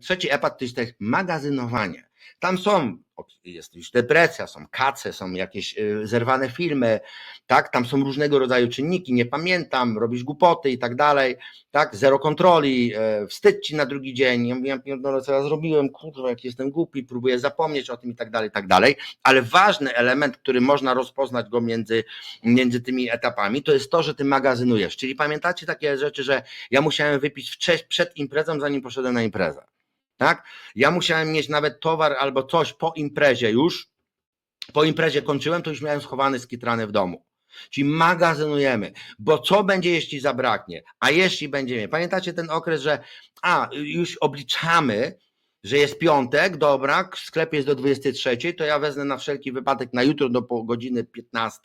Trzeci etap to jest magazynowanie. Tam są, jest już depresja, są kace, są jakieś y, zerwane filmy, tak? Tam są różnego rodzaju czynniki, nie pamiętam, robisz głupoty i tak dalej, tak? Zero kontroli, e, wstyd ci na drugi dzień, ja mówię, pierdolę, co ja zrobiłem, kurwa, jak jestem głupi, próbuję zapomnieć o tym i tak dalej, i tak dalej, ale ważny element, który można rozpoznać go między, między tymi etapami, to jest to, że ty magazynujesz, czyli pamiętacie takie rzeczy, że ja musiałem wypić wcześniej, przed imprezą, zanim poszedłem na imprezę, tak? Ja musiałem mieć nawet towar albo coś po imprezie już, po imprezie kończyłem, to już miałem schowany skitrany w domu. Czyli magazynujemy, bo co będzie, jeśli zabraknie? A jeśli będziemy? Pamiętacie ten okres, że a, już obliczamy, że jest piątek, dobra, w sklepie jest do 23, to ja wezmę na wszelki wypadek na jutro do godziny 15,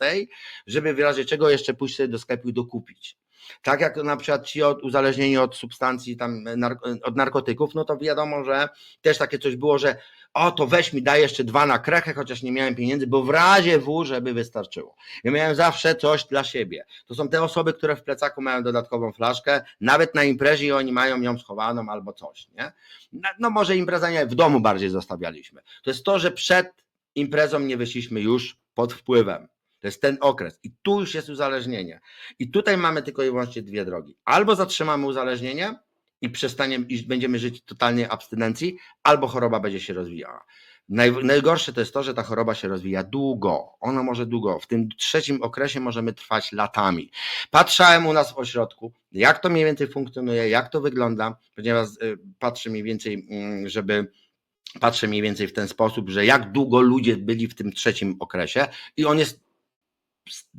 żeby w razie czego jeszcze pójść sobie do sklepu i dokupić. Tak jak na przykład ci uzależnieni od substancji, tam, nar- od narkotyków, no to wiadomo, że też takie coś było, że o to weź mi daj jeszcze dwa na krechę, chociaż nie miałem pieniędzy, bo w razie W, żeby wystarczyło. Ja miałem zawsze coś dla siebie. To są te osoby, które w plecaku mają dodatkową flaszkę, nawet na imprezie i oni mają ją schowaną albo coś, nie? No, no może impreza nie, w domu bardziej zostawialiśmy. To jest to, że przed imprezą nie wyszliśmy już pod wpływem. To jest ten okres. I tu już jest uzależnienie. I tutaj mamy tylko i wyłącznie dwie drogi. Albo zatrzymamy uzależnienie i przestaniemy, i będziemy żyć w totalnej abstynencji, albo choroba będzie się rozwijała. Naj, najgorsze to jest to, że ta choroba się rozwija długo. Ona może długo. W tym trzecim okresie możemy trwać latami. Patrzałem u nas w ośrodku, jak to mniej więcej funkcjonuje, jak to wygląda, ponieważ y, patrzę mniej więcej, mm, żeby patrzę mniej więcej w ten sposób, że jak długo ludzie byli w tym trzecim okresie i on jest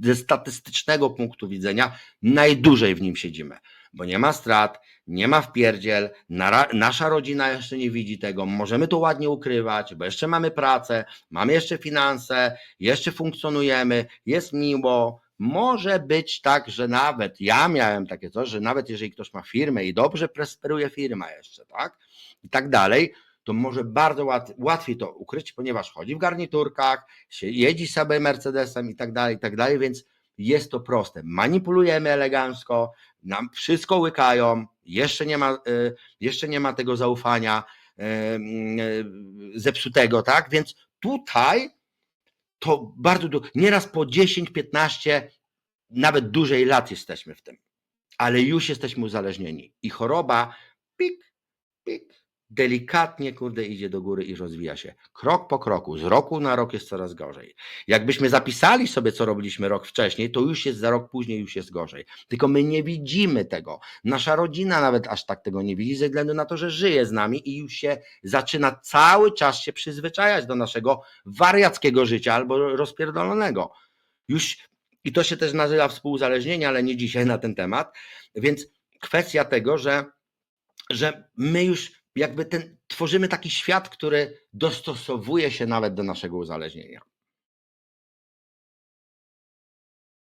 ze statystycznego punktu widzenia najdłużej w nim siedzimy, bo nie ma strat, nie ma wpierdziel, nasza rodzina jeszcze nie widzi tego, możemy to ładnie ukrywać, bo jeszcze mamy pracę, mamy jeszcze finanse, jeszcze funkcjonujemy, jest miło. Może być tak, że nawet ja miałem takie coś, że nawet jeżeli ktoś ma firmę i dobrze prosperuje firma jeszcze, tak? I tak dalej, to może bardzo łat, łatwiej to ukryć, ponieważ chodzi w garniturkach, się jeździ sobie Mercedesem i tak dalej, i tak dalej, więc jest to proste. Manipulujemy elegancko, nam wszystko łykają, jeszcze nie ma, y, jeszcze nie ma tego zaufania y, y, zepsutego, tak? Więc tutaj to bardzo dużo, nieraz po 10, 15, nawet dłużej lat jesteśmy w tym, ale już jesteśmy uzależnieni i choroba pik, pik, delikatnie, kurde, idzie do góry i rozwija się. Krok po kroku, z roku na rok jest coraz gorzej. Jakbyśmy zapisali sobie, co robiliśmy rok wcześniej, to już jest za rok później, już jest gorzej. Tylko my nie widzimy tego. Nasza rodzina nawet aż tak tego nie widzi, ze względu na to, że żyje z nami i już się zaczyna cały czas się przyzwyczajać do naszego wariackiego życia albo rozpierdolonego. Już, i to się też nazywa współuzależnienie, ale nie dzisiaj na ten temat. Więc kwestia tego, że, że my już jakby ten, tworzymy taki świat, który dostosowuje się nawet do naszego uzależnienia.